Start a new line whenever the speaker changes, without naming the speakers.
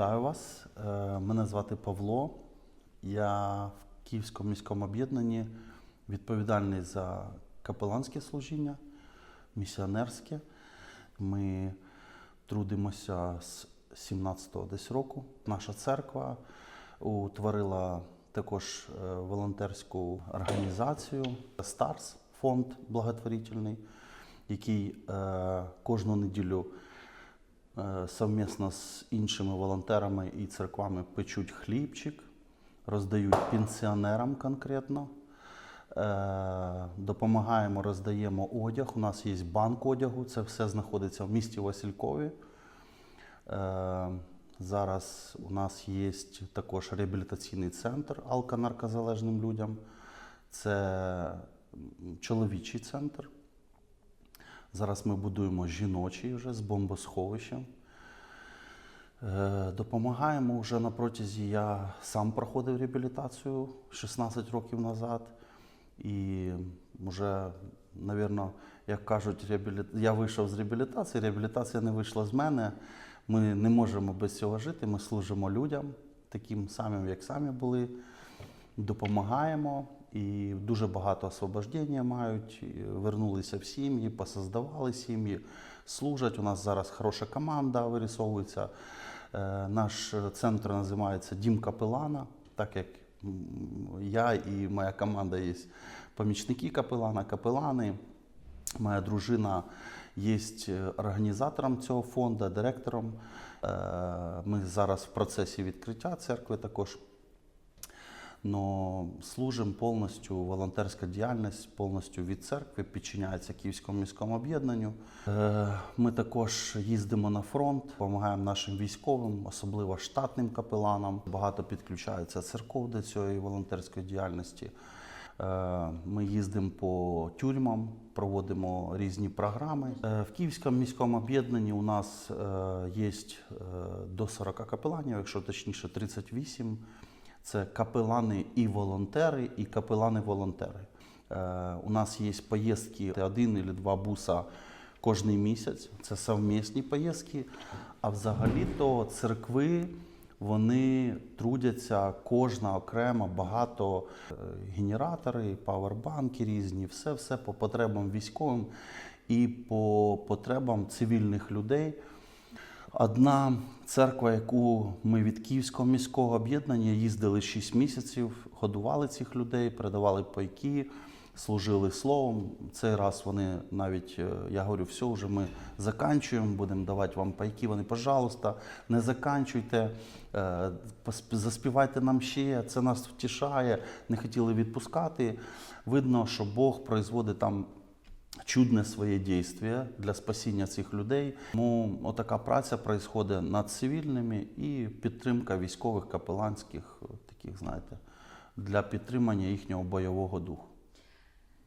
Вітаю вас. Е, Мене звати Павло. Я в Київському міському об'єднанні відповідальний за капеланське служіння, місіонерське. Ми трудимося з 17-го десь року. Наша церква утворила також е, волонтерську організацію Старс, фонд благотворительний, який е, кожну неділю совмісно з іншими волонтерами і церквами печуть хлібчик, роздають пенсіонерам конкретно. Е, Допомагаємо, роздаємо одяг. У нас є банк одягу, це все знаходиться в місті Василькові. Е, Зараз у нас є також реабілітаційний центр алконаркозалежним людям. Це чоловічий центр. Зараз ми будуємо жіночий вже з бомбосховищем. Е, Допомагаємо вже на протязі. Я сам проходив реабілітацію 16 років назад. І вже, напевно, як кажуть, реабілі... я вийшов з реабілітації, реабілітація не вийшла з мене. Ми не можемо без цього жити. Ми служимо людям, таким самим, як самі були, допомагаємо. І дуже багато освобождення мають, вернулися в сім'ї, посоздавали сім'ї, служать. У нас зараз хороша команда вирисовується. Е, Наш центр називається Дім Капелана, так як я і моя команда є помічники капелана, капелани. Моя дружина є організатором цього фонду, директором. Е, Ми зараз в процесі відкриття церкви також. Но служимо повністю волонтерська діяльність повністю від церкви, підчиняється Київському міському об'єднанню. Е, Ми також їздимо на фронт, допомагаємо нашим військовим, особливо штатним капеланам. Багато підключається церков до цієї волонтерської діяльності. Е, Ми їздимо по тюрмам, проводимо різні програми. Е, В Київському міському об'єднанні у нас є до 40 капеланів, якщо точніше 38. Це капелани і волонтери, і капелани-волонтери. Е, У нас є поїздки один або два буса кожний місяць. Це совмісні поїздки. А взагалі-то церкви вони трудяться кожна окремо, багато е, генератори, павербанки різні, все, все по потребам військовим і по потребам цивільних людей. Одна церква, яку ми від Київського міського об'єднання їздили 6 місяців, годували цих людей, передавали пайки, служили словом. Цей раз вони навіть, е, я говорю, все, вже ми заканчуємо, будемо давати вам пайки. Вони, пожалуйста, не заканчуйте, е, заспівайте нам ще, це нас втішає. Не хотіли відпускати. Видно, що Бог производить там чудне своє дійство для спасіння цих людей. Тому отака праця відбувається над цивільними і підтримка військових капеланських, таких, знаєте, для підтримання їхнього бойового духу.